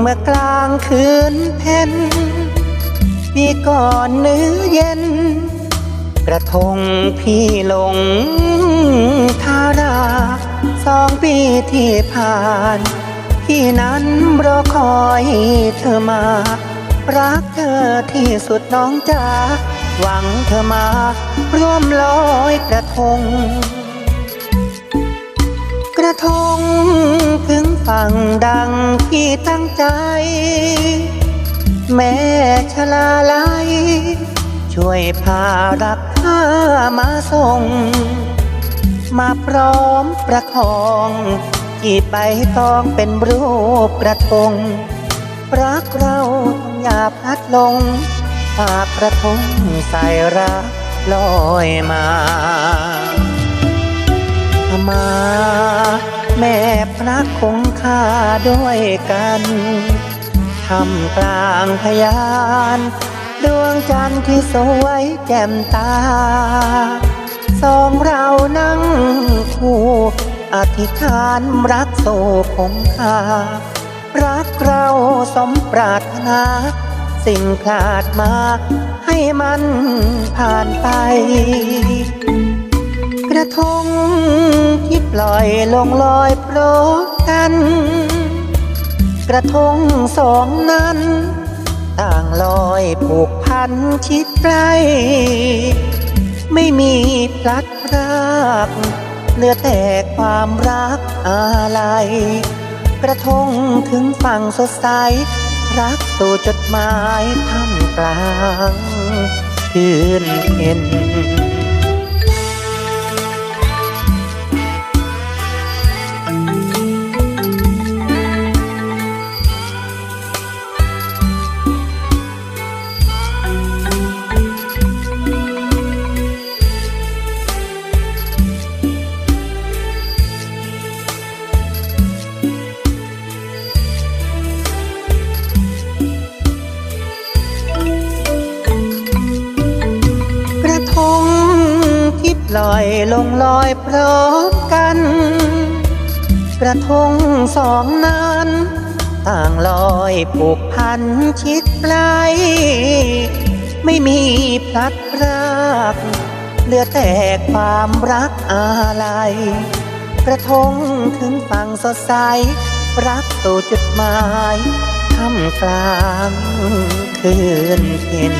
เมื่อกลางคืนเพ็ญปีก่อนเนื้อเย็น กระทงพี่ลงทาราสองปีที่ผ่านพี่นั้นรอคอยเธอมา รักเธอที่สุดน้องจ๋าหวังเธอมา ร่วมลอยกระทง กระทงถึง ฝั่งดังที่ตั้งใจ แม่ชลาลายช่วยพารักข้ามาส่ง มาพร้อมประคองจีบใบตองเป็นรูปกระทงรักเราต้องอย่าพลัดลงฝากกระทงใส่รักลอยมามา แม่พระคง คาด้วยกันทำกลางพยาน ดวงจันทร์ที่สวยแจ่มตา สองเรานั่งคู่อธิษฐานรักโศกคงคารักเราสมปรารถนา สิ่งพลาดมาให้มันผ่านไป กระทงที่ปล่อยลงลอยโปรด กัน กระทงสองนั้น ต่างลอยผูกพันชิดใกล้ไม่มีพลัดพรากเหลือแต่ความรักอะไรกระทงถึงฝั่งสดใส รักสู่จดหมายท่ามกลาง คืนเพ็ญ ที่ปล่อยลงลอยพร้อมกัน กระทงสองนั้นต่างลอยผูกพันชิดไกลไม่มีพลัดพรากเหลือแต่ความรักอะไรกระทงถึงฝั่งสดใส รักสู่จุดหมายท่ามกลางคืนเพ็ญ